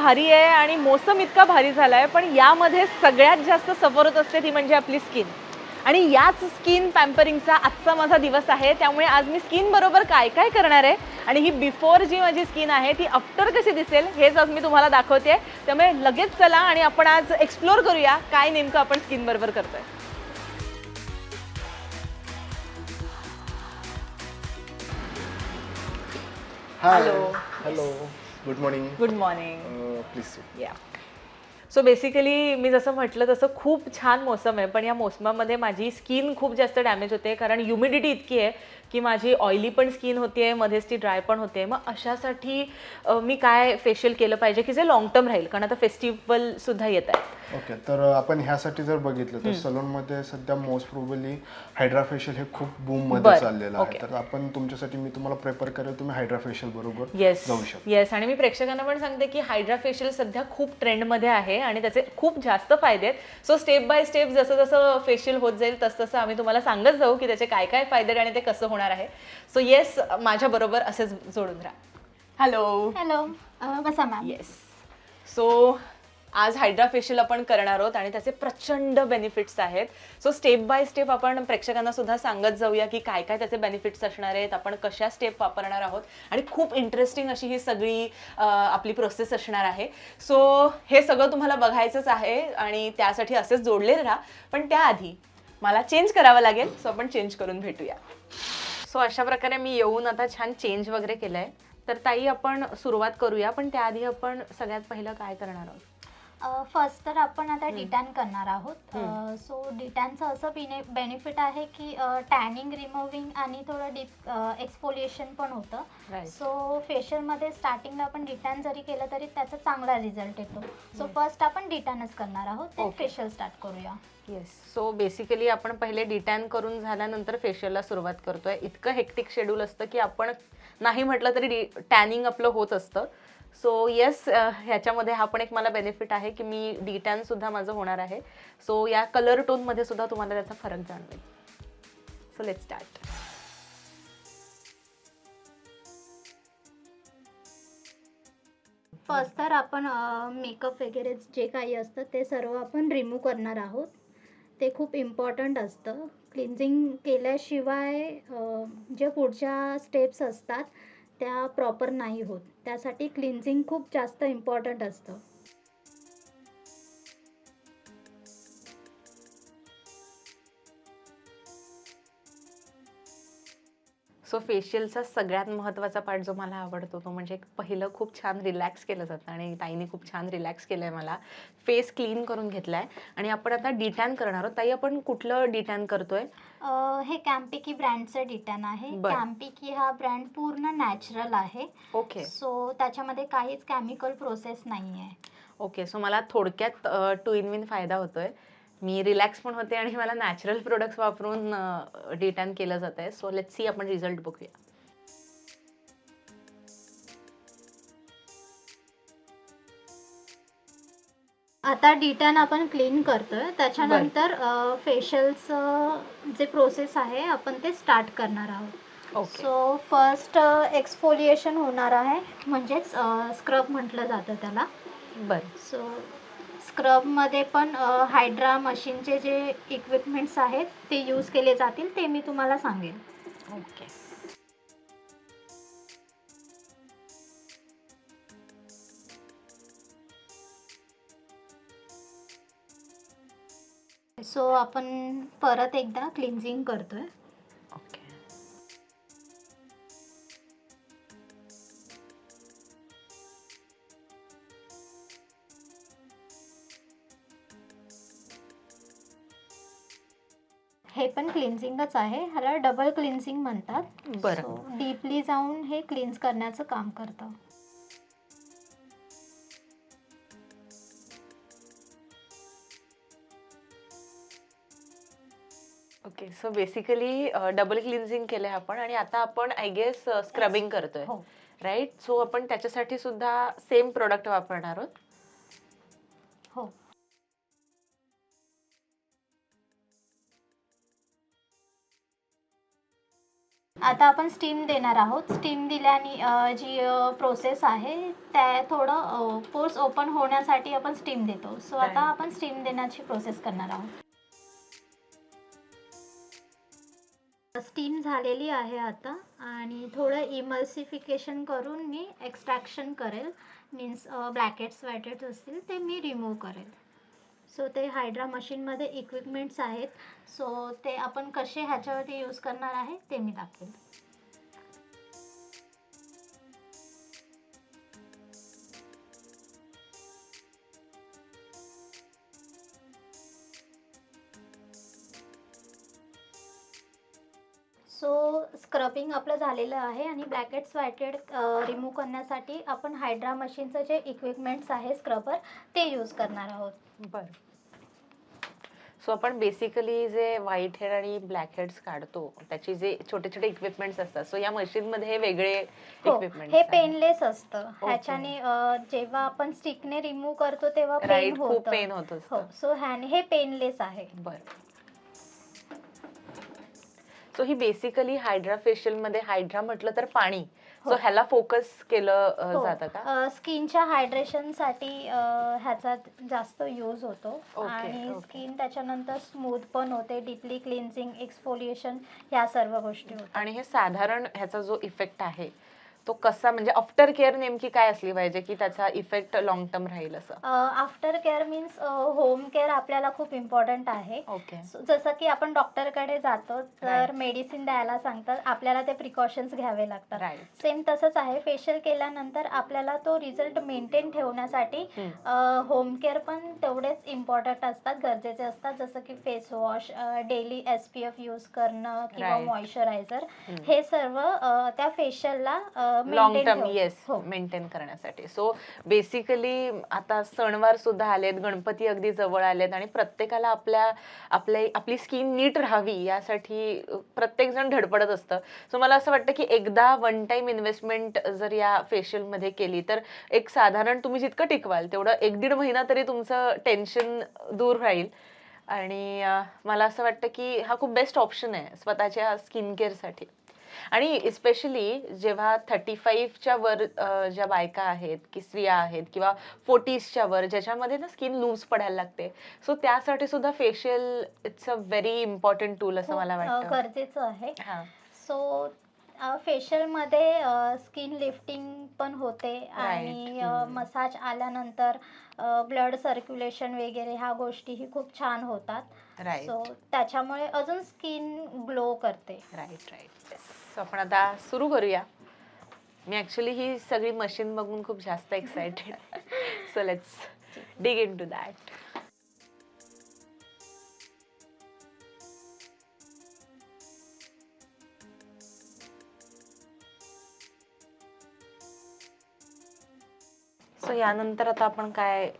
भारी आहे आणि मोसम इतका भारी झाला आहे पण यामध्ये सगळ्यात जास्त सफर होत असते ती म्हणजे आपली स्किन. आणि याच स्किन पॅम्परिंगचा आजचा माझा दिवस आहे त्यामुळे आज मी स्किन बरोबर काय काय करणार आहे? आणि ही बिफोर जी माझी स्किन आहे ती आफ्टर कशी दिसेल हेच आज मी तुम्हाला दाखवते त्यामुळे लगेच चला आणि आपण आज एक्सप्लोर करूया काय नेमकं आपण स्किन बरोबर करतोय. Hello. Hello good morning good morning please या सो बेसिकली मी जसं म्हटलं तसं खूप छान मोसम आहे पण या मोसमामध्ये माझी स्किन खूप जास्त डॅमेज होते कारण ह्युमिडिटी इतकी आहे की माझी ऑइली पण स्किन होते मध्येच ती ड्राय पण होते मग अशासाठी मी काय फेशियल केलं पाहिजे की जे लॉंग टर्म राहील? कारण आता फेस्टिवल सुद्धा येत आहे ओके तर आपण ह्यासाठी जर बघितलं तर सलून मध्ये सध्या मोस्ट प्रोबेबली हायड्रा फेशियल हे खूप बूममध्ये बरं, चाललेलं. आहे. तर आपण तुमच्यासाठी मी तुम्हाला प्रेफर करेल तुम्ही हायड्रा फेशियल बरोबर येस जाऊ शकता. येस आणि मी प्रेक्षकांना पण सांगते की हायड्रा फेशियल सध्या खूप ट्रेंडमध्ये आहे आणि त्याचे खूप जास्त फायदे आहेत. सो स्टेप बाय स्टेप जसं जसं फेशियल होत जाईल तसं तसं आम्ही तुम्हाला सांगत जाऊ की त्याचे काय काय फायदे आहेत आणि ते कसं होणार आहे. सो येस माझ्याबरोबर असेच जोडून राहा. हॅलो हॅलो अ, बसा मॅम येस सो आज हायड्रा फेशियल आपण करणार आहोत आणि त्याचे प्रचंड बेनिफिट्स आहेत. सो स्टेप बाय स्टेप आपण प्रेक्षकांना सुद्धा सांगत जाऊया की काय काय त्याचे बेनिफिट्स असणार आहेत. आपण कशा स्टेप वापरणार आहोत. आणि खूप इंटरेस्टिंग अशी ही सगळी आपली प्रोसेस असणार आहे. सो हे सगळं तुम्हाला बघायचंच आहे आणि त्यासाठी असेच जोडलेले राहा. पण त्याआधी मला चेंज करावं लागेल. सो आपण चेंज करून भेटूया. सो अशा प्रकारे मी येऊन आता छान चेंज वगैरे केलं आहे तर ताई आपण सुरुवात करूया. पण त्याआधी आपण सगळ्यात पहिलं काय करणार आहोत? फर्स्ट तर आपण आता डिटॅन करणार आहोत. सो डिटॅनचं असं बेनिफिट आहे की टॅनिंग रिमूव्हिंग आणि थोडं डीप एक्सफोलिएशन पण होतं. सो फेशियलमध्ये स्टार्टिंगला आपण डिटॅन जरी केलं तरी त्याचा चांगला रिझल्ट येतो. सो फर्स्ट आपण डिटॅनच करणार आहोत. ते. फेशियल स्टार्ट करूया. येस सो बेसिकली आपण पहिले डिटॅन करून झाल्यानंतर फेशियलला सुरुवात करतोय. इतकं हेक्टिक शेड्यूल असतं की आपण नाही म्हटलं तरी टॅनिंग आपलं होत असतं. सो येस ह्याच्यामध्ये हा पण एक मला बेनिफिट आहे की मी डी सुद्धा माझं होणार आहे. सो या कलर टोनमध्ये सुद्धा तुम्हाला त्याचा फरक जाणवेल. सो लेट स्टार्ट फर्स्ट तर आपण मेकअप वगैरे जे काही असतं ते सर्व आपण रिमूव्ह करणार आहोत. ते खूप इम्पॉर्टंट असतं. क्लिन्झिंग केल्याशिवाय जे पुढच्या स्टेप्स असतात त्या प्रॉपर नाही होत. त्यासाठी क्लिन्झिंग खूप जास्त इम्पॉर्टंट असतं. सो फेशियलचा सगळ्यात महत्त्वाचा पार्ट जो मला आवडतो तो म्हणजे पहिलं खूप छान रिलॅक्स केलं जातं आणि ताईने खूप छान रिलॅक्स केलं आहे मला. फेस क्लीन करून घेतला आहे आणि आपण आता डिटॅन करणार आहोत. ताई आपण कुठलं डिटॅन करतोय? हे कॅम्पिकी ब्रँडचं डिटॅन आहे. बरं. कॅम्पिकी हा ब्रँड पूर्ण नॅचरल आहे. ओके सो त्याच्यामध्ये काहीच केमिकल प्रोसेस नाही आहे ओके सो मला थोडक्यात टू इन विन फायदा होतोय. मी रिलॅक्स पण होते आणि मला नॅचरल प्रोडक्ट्स वापरून डिटॅन केलं जात आहे सो लेट सी आपण रिझल्ट बघूया. आता डिटॅन आपण क्लीन करतोय. त्याच्यानंतर फेशियलचं जे प्रोसेस आहे आपण ते स्टार्ट करणार आहोत. ओके सो फर्स्ट एक्सफोलिएशन होणार आहे. म्हणजेच स्क्रब म्हटलं जातं त्याला. बरं. सो स्क्रबमध्ये पण हायड्रा मशीनचे जे इक्विपमेंट्स आहेत ते यूज केले जातील ते मी तुम्हाला सांगेन. ओके. सो आपण परत एकदा क्लिन्झिंग करतोय. ओके हे पण क्लिन्झिंगच आहे. ह्याला डबल क्लिन्झिंग म्हणतात. बरं. डीपली जाऊन हे क्लिन्स करण्याचं काम करतं. Okay so basically double cleansing केलंय आपण आणि आता आपण आय गेस स्क्रबिंग करतोय. हो. राईट सो आपण त्याच्यासाठी सुद्धा सेम प्रोडक्ट वापरणार आहोत. आता आपण स्टीम देणार आहोत. स्टीम दिल्याने जी प्रोसेस आहे त्या थोडं पोर्स ओपन होण्यासाठी आपण स्टीम देतो. सो आता. आपण स्टीम देण्याची प्रोसेस करणार आहोत. स्टीम झालेली आहे आता. आणि थोडं इमल्सिफिकेशन करून मी एक्स्ट्रॅक्शन करेल. मीन्स ब्लॅकेट्स वॅकेट्स असतील ते मी रिमूव्ह करेल. सो ते हायड्रा मशीनमध्ये इक्विपमेंट्स आहेत. सो ते आपण कसे ह्याच्यावरती यूज करणार आहे ते मी दाखवेल सो स्क्रबिंग आपलं झालेलं आहे आणि ब्लॅकेट स्वॅटेड रिमूव्ह करण्यासाठी आपण हायड्रा मशीनचं जे इक्विपमेंट्स आहे स्क्रबर ते यूज करणार आहोत. बरं. सो आपण बेसिकली जे व्हाईट हेड आणि ब्लॅक हेड्स काढतो त्याची जे छोटे छोटे इक्विपमेंट्स असतात. सो या मशीन मध्ये हे वेगळे हो इक्विपमेंट हे पेनलेस असतं. ह्याच्याने जेव्हा आपण स्टिकने रिमूव्ह करतो तेव्हा पेन खूप होतं. पेन होत हो सो ह्याने हे पेनलेस आहे. बर. सो ही बेसिकली हायड्रा फेशियलमध्ये हायड्रा म्हटलं तर पाणी. सो हो. ह्याला फोकस केलं अ, जातं का स्किनच्या हायड्रेशनसाठी ह्याचा जास्त यूज होतो आणि. स्किन त्याच्यानंतर स्मूथ पण होते डीपली क्लिन्झिंग एक्सफोलिएशन ह्या सर्व गोष्टी आणि हे साधारण ह्याचा जो इफेक्ट आहे तो कसा म्हणजे आफ्टर केअर नेमकी काय असली पाहिजे की त्याचा इफेक्ट लॉंग टर्म राहील असं? After care means home care आपल्याला खूप इम्पॉर्टंट आहे. ओके जसं की आपण डॉक्टरकडे जातो तर. मेडिसिन द्यायला सांगतात आपल्याला ते प्रिकॉशन्स घ्यावे लागतात. सेम तसंच आहे फेशियल केल्यानंतर आपल्याला तो रिझल्ट मेंटेन ठेवण्यासाठी होम केअर पण तेवढेच इम्पॉर्टंट असतात गरजेचे असतात. जसं की face wash daily S P F use करणं किंवा. मॉइश्चरायझर हे सर्व त्या फेशियलला लॉंग टर्म येस मेंटेन करण्यासाठी. सो बेसिकली आता सणवार सुद्धा आलेत गणपती अगदी जवळ आलेत आणि प्रत्येकाला आपल्या आपल्या आपली स्किन नीट राहावी यासाठी प्रत्येक जण धडपडत असतं. सो मला असं वाटतं की एकदा वन टाइम इन्व्हेस्टमेंट जर या फेशियलमध्ये केली तर एक साधारण तुम्ही जितकं टिकवाल तेवढं एक दीड महिना तरी तुमचं टेन्शन दूर राहील. आणि मला असं वाटतं की हा खूप बेस्ट ऑप्शन आहे स्वतःच्या स्किन केअरसाठी आणि स्पेशली जेव्हा थर्टी फाईव्हच्या वर ज्या बायका आहेत की स्त्रिया आहेत किंवा फोर्टीजच्या वर ज्याच्यामध्ये ना स्किन लूज पडायला लागते. सो त्यासाठी सुद्धा facial it's a very important tool असं मला वाटतं. गरजेचं आहे. हा. सो फेशियलमध्ये स्किन लिफ्टिंग पण होते आणि. मसाज आल्यानंतर ब्लड सर्क्युलेशन वगैरे ह्या गोष्टीही खूप छान होतात. सो त्याच्यामुळे अजून स्किन ग्लो करते. राईट राईट सो आपण आता सुरू करूया. मी ॲक्च्युली ही सगळी मशीन बघून खूप जास्त excited so let's dig into that so यानंतर आता आपण काय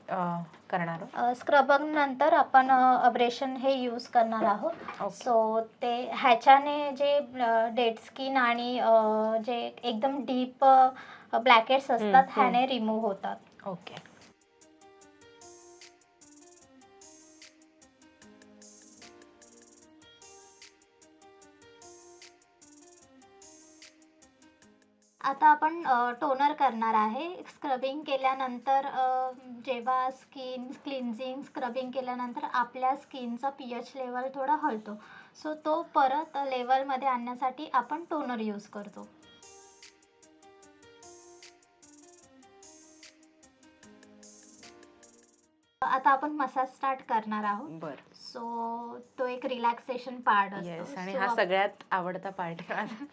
करणार आहोत स्क्रबिंग नंतर आपण अब्रेशन हे यूज करणार आहोत Okay. सो ते ह्याच्याने जे डेड स्किन आणि अ, जे एकदम डीप ब्लॅकेट्स असतात हम्म. ह्याने रिमूव्ह होतात ओके आता आपण टोनर करणार आहे. स्क्रबिंग केल्यानंतर जेव्हा स्किन क्लिन्झिंग स्क्रबिंग केल्यानंतर आपल्या स्किनचा पी एच लेवल थोडा हलतो. सो तो परत लेवलमध्ये आणण्यासाठी आपण टोनर यूज करतो. आता आपण मसाज स्टार्ट करणार आहोत. बरं. सो तो एक रिलॅक्सेशन पार्ट असतो. आणि हा सगळ्यात आवडता पार्ट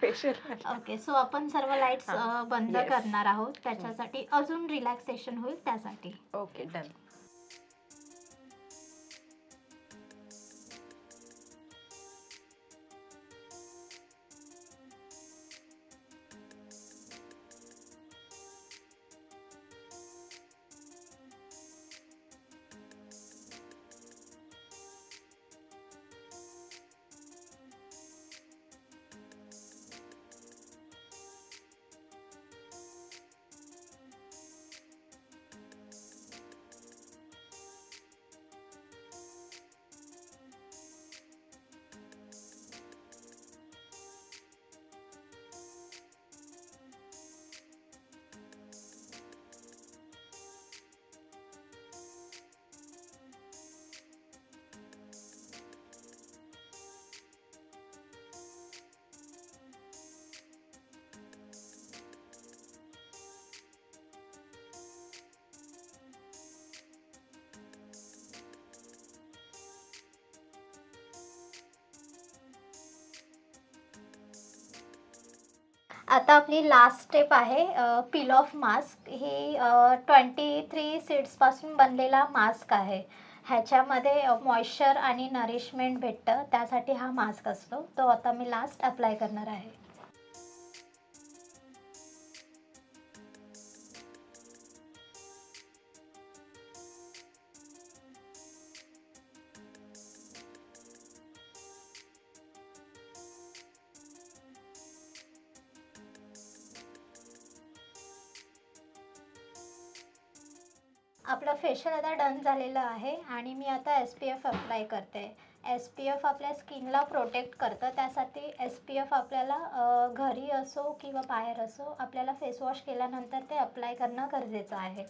फेशियल ओके सो आपण सर्व लाईट्स हा. बंद. करणार आहोत. त्याच्यासाठी अजून रिलॅक्सेशन होईल त्यासाठी. ओके डन आता आपली लास्ट स्टेप आहे पील ऑफ मास्क ही ट्वेंटी थ्री सीड्सपासून बनलेला मास्क आहे. ह्याच्यामध्ये मॉइश्चर आणि नरिशमेंट भेटतं. त्यासाठी हा मास्क असतो. तो आता मी लास्ट अप्लाय करणार आहे. आपलं फेशियल आता डन झालेलं आहे आणि मी आता एस पी एफ अप्लाय करते. एस पी एफ आपल्या स्किनला प्रोटेक्ट करतं. त्यासाठी एस पी एफ आपल्याला घरी असो किंवा बाहेर असो आपल्याला फेसवॉश केल्यानंतर ते अप्लाय करणं गरजेचं आहे.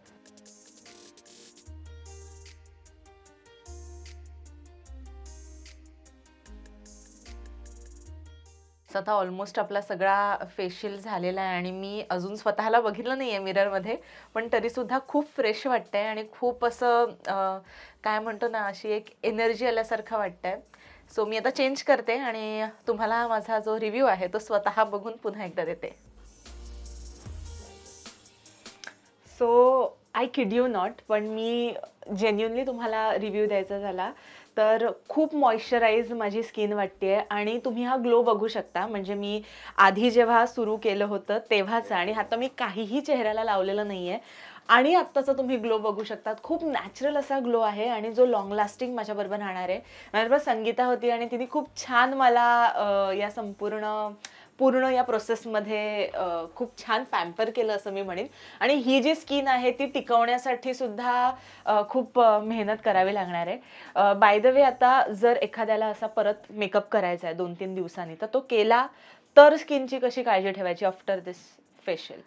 So आता ऑलमोस्ट आपला सगळा फेशियल झालेला आहे आणि मी अजून स्वतःला बघितलं नाही आहे मिररमध्ये पण तरीसुद्धा खूप फ्रेश वाटतंय आणि खूप असं काय म्हणतो ना अशी एक एनर्जी आल्यासारखं वाटतंय. सो मी आता चेंज करते आणि तुम्हाला माझा जो रिव्ह्यू आहे तो स्वतः बघून पुन्हा एकदा देते. So I kid you not पण मी जेन्युनली तुम्हाला रिव्ह्यू द्यायचा झाला. तर खूप मॉइश्चराईज माझी स्किन वाटते आणि तुम्ही हा ग्लो बघू शकता. म्हणजे मी आधी जेव्हा सुरू केलं होतं तेव्हाच आणि आता मी काहीही चेहऱ्याला लावलेलं नाही आहे आणि आत्ताचा तुम्ही ग्लो बघू शकतात. खूप नॅचरल असा ग्लो आहे आणि जो लॉंग लास्टिंग माझ्याबरोबर राहणार आहे. माझ्याबरोबर संगीता होती आणि तिने खूप छान मला या संपूर्ण पूर्ण या प्रोसेसमध्ये खूप छान पॅम्पर केलं असं मी म्हणेन. आणि ही जी स्किन आहे ती टिकवण्यासाठी सुद्धा खूप मेहनत करावी लागणार आहे. बाय द वे आता जर एखाद्याला असा परत मेकअप करायचा आहे दोन तीन दिवसांनी तर तो केला तर स्किनची कशी काळजी ठेवायची आफ्टर दिस फेशियल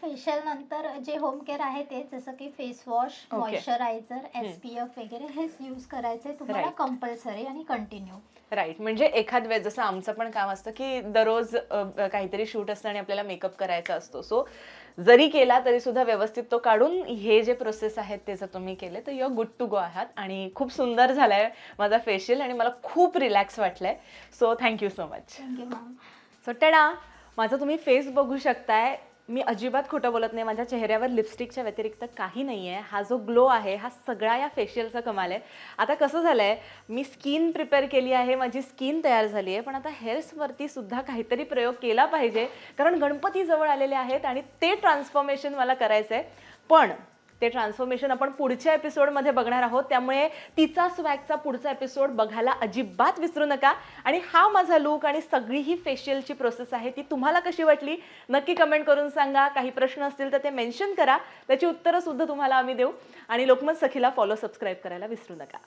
फेशियल नंतर जे होम केअर आहे ते जसं की face wash. Moisturiser S P F वगैरे हेच यूज करायचे तुम्हाला Right. कंपल्सरी आणि कंटिन्यू राईट म्हणजे एखाद वेळेस जसं आमचं पण काम असतं की दररोज अ, काहीतरी शूट असतं आणि आपल्याला मेकअप करायचा असतो. सो जरी केला तरी सुद्धा व्यवस्थित तो काढून हे जे प्रोसेस आहेत ते जर तुम्ही केले तर युअर गुड टू गो आहात. आणि खूप सुंदर झालाय माझा फेशियल आणि मला खूप रिलॅक्स वाटलंय. So thank you so much thank you ma'am so tada माझा तुम्ही फेस बघू शकताय. मी अजिबात खोटं बोलत नाही. माझ्या चेहऱ्यावर लिपस्टिकच्या व्यतिरिक्त काही नाही आहे हा जो ग्लो आहे हा सगळा या फेशियलचा कमाल आहे. आता कसं झालं आहे मी स्किन प्रिपेअर केली आहे माझी स्किन तयार झाली आहे पण आता हेअर्सवरती सुद्धा काहीतरी प्रयोग केला पाहिजे. कारण गणपती जवळ आलेले आहेत आणि ते ट्रान्सफॉर्मेशन मला करायचं आहे पण ते ट्रान्सफॉर्मेशन आपण पुढच्या एपिसोडमध्ये बघणार आहोत. त्यामुळे तिचा स्वॅगचा पुढचा एपिसोड बघायला अजिबात विसरू नका. आणि हा माझा लुक आणि सगळी ही फेशियलची प्रोसेस आहे ती तुम्हाला कशी वाटली? नक्की कमेंट करून सांगा. काही प्रश्न असतील तर ते मेन्शन करा. त्याची उत्तरं सुद्धा तुम्हाला आम्ही देऊ. आणि लोकमत सखीला फॉलो सबस्क्राईब करायला विसरू नका.